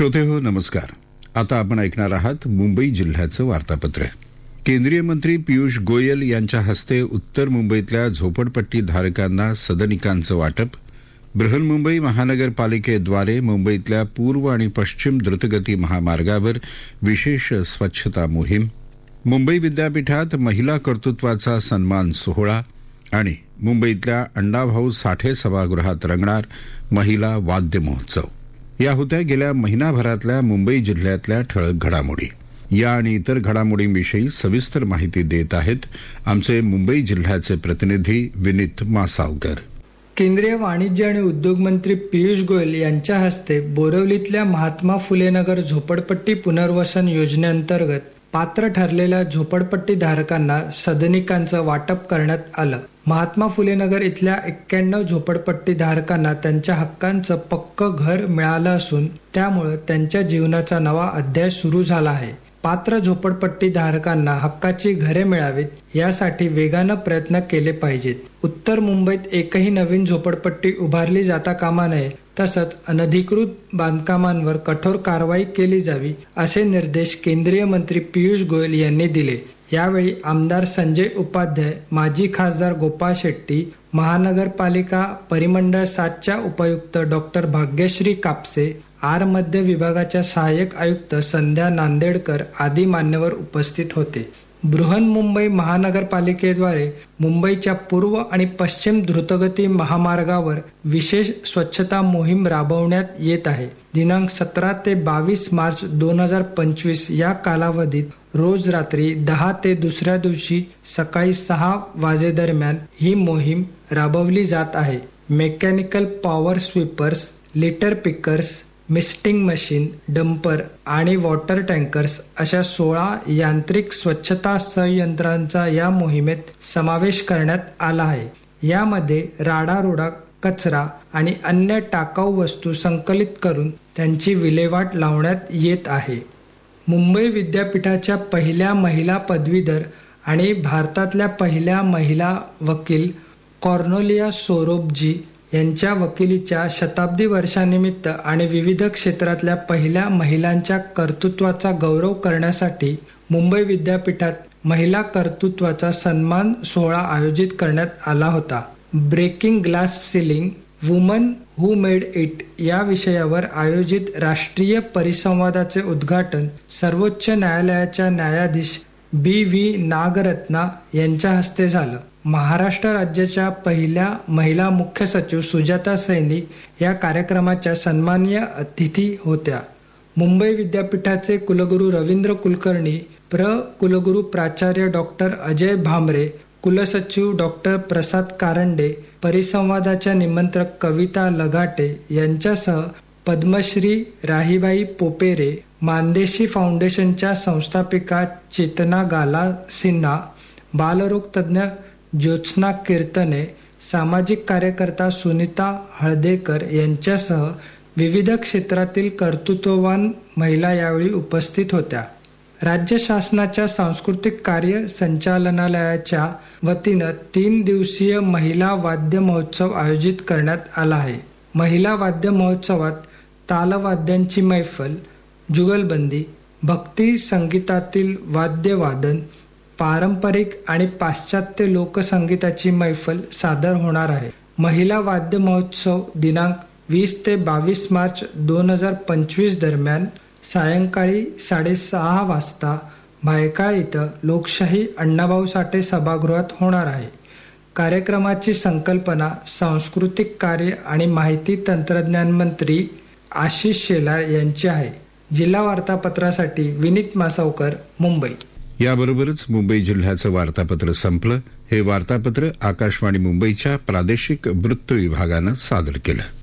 श्रोते हो नमस्कार. आता आपण ऐकणार आहात मुंबई जिल्ह्याचं वार्तापत्र. केंद्रीय मंत्री पियुष गोयल यांच्या हस्ते उत्तर मुंबईतल्या झोपडपट्टी धारकांना सदनिकांचं वाटप. बृहन्मुंबई महानगरपालिकेद्वारे मुंबईतल्या पूर्व आणि पश्चिम द्रुतगती महामार्गावर विशेष स्वच्छता मोहीम. मुंबई विद्यापीठात महिला कर्तृत्वाचा सन्मान सोहळा आणि मुंबईतल्या अण्णाभाऊ साठे सभागृहात रंगणार महिला वाद्य महोत्सव या होत्या गेल्या महिनाभरातल्या मुंबई जिल्ह्यातल्या ठळक घडामोडी. या आणि इतर घडामोडींविषयी सविस्तर माहिती देत आहेत आमचे मुंबई जिल्ह्याचे प्रतिनिधी विनीत मासावकर. केंद्रीय वाणिज्य आणि उद्योग मंत्री पियुष गोयल यांच्या हस्ते बोरवलीतल्या महात्मा फुलेनगर झोपडपट्टी पुनर्वसन योजनेअंतर्गत पात्र ठरलेल्या झोपडपट्टी धारकांना सदनिकांचं वाटप करण्यात आलं. महात्मा फुले नगर इथल्या एक्क्याण्णव झोपडपट्टी धारकांना त्यांच्या हक्कांचं पक्क घर मिळालं असून त्यामुळे त्यांच्या जीवनाचा नवा अध्याय सुरू झाला आहे. पात्र झोपडपट्टी धारकांना हक्काची घरे मिळावीत यासाठी वेगानं प्रयत्न केले पाहिजेत. उत्तर मुंबईत एकही नवीन झोपडपट्टी उभारली जाता कामा नये तसंच अनधिकृत बांधकामांवर कठोर कारवाई केली जावी असे निर्देश केंद्रीय मंत्री पियुष गोयल यांनी दिले. यावेळी आमदार संजय उपाध्याय माजी खासदार गोपाळ शेट्टी महानगरपालिका परिमंडळ सातच्या उपायुक्त डॉक्टर भाग्यश्री कापसे आर मध्य विभागाच्या सहाय्यक आयुक्त संध्या नांदेडकर आदी मान्यवर उपस्थित होते. बृहन्मुंबई महानगरपालिकेद्वारे मुंबईच्या पूर्व आणि पश्चिम द्रुतगती महामार्गावर विशेष स्वच्छता मोहीम राबवण्यात येत आहे. दिनांक सतरा ते बावीस मार्च दोन हजार पंचवीस या कालावधीत रोज रात्री दहा ते दुसऱ्या दिवशी सकाळी सहा वाजेदरम्यान ही मोहीम राबवली जात आहे. Mechanical power sweepers litter pickers misting machine dumper आणि वॉटर टँकर्स अशा सोळा यांत्रिक स्वच्छता संयंत्रांचा या मोहिमेत समावेश करण्यात आला आहे. यामध्ये राडारोडा कचरा आणि अन्य टाकाऊ वस्तू संकलित करून त्यांची विल्हेवाट लावण्यात येत आहे. मुंबई विद्यापीठाच्या पहिल्या महिला पदवीधर आणि भारतातल्या पहिल्या महिला वकील कॉर्नोलिया सोरोबजी यांच्या वकिलीच्या शताब्दी वर्षानिमित्त आणि विविध क्षेत्रातल्या पहिल्या महिलांच्या कर्तृत्वाचा गौरव करण्यासाठी मुंबई विद्यापीठात महिला कर्तृत्वाचा सन्मान सोहळा आयोजित करण्यात आला होता. Breaking glass ceiling woman who made it या विषयावर आयोजित राष्ट्रीय परिसंवादाचे उद्घाटन सर्वोच्च न्यायालयाच्या न्यायाधीश बी व्ही नागरत्ना यांच्या हस्ते झालं. महाराष्ट्र राज्याच्या पहिल्या महिला मुख्य सचिव सुजाता सैनिक या कार्यक्रमाच्या सन्माननीय अतिथी होत्या. मुंबई विद्यापीठाचे कुलगुरू रवींद्र कुलकर्णी प्र. कुलगुरू प्राचार्य डॉक्टर अजय भांबरे कुलसचिव डॉक्टर प्रसाद कारंडे परिसंवादाच्या निमंत्रक कविता लगाटे यांच्यासह पद्मश्री राहीबाई पोपेरे मानदेशी फाउंडेशनच्या संस्थापिका चेतना गाला सिन्हा बालरोग तज्ज्ञ ज्योत्स्ना कीर्तने सामाजिक कार्यकर्ता सुनीता हळदेकर यांच्यासह विविध क्षेत्रातील कर्तृत्ववान महिला यावेळी उपस्थित होत्या. राज्य शासनाच्या सांस्कृतिक कार्य संचालनालयाच्या वतीनं तीन दिवसीय महिला वाद्य महोत्सव आयोजित करण्यात आला आहे. महिला वाद्य महोत्सवात तालवाद्यांची मैफल जुगलबंदी भक्ती संगीतातील वाद्यवादन पारंपरिक आणि पाश्चात्य लोकसंगीताची मैफल सादर होणार आहे. महिला वाद्य महोत्सव दिनांक वीस ते बावीस मार्च दोन हजार पंचवीस दरम्यान सायंकाळी साडेसहा वाजता भायकाळ इथं लोकशाही अण्णाभाऊ साठे सभागृहात होणार आहे. कार्यक्रमाची संकल्पना सांस्कृतिक कार्य आणि माहिती तंत्रज्ञान मंत्री आशिष शेलार यांची आहे. जिल्हा वार्तापत्रासाठी विनीत मासावकर मुंबई. याबरोबरच मुंबई जिल्ह्याचं वार्तापत्र संपलं. हे वार्तापत्र आकाशवाणी मुंबईच्या प्रादेशिक वृत्त विभागानं सादर केलं.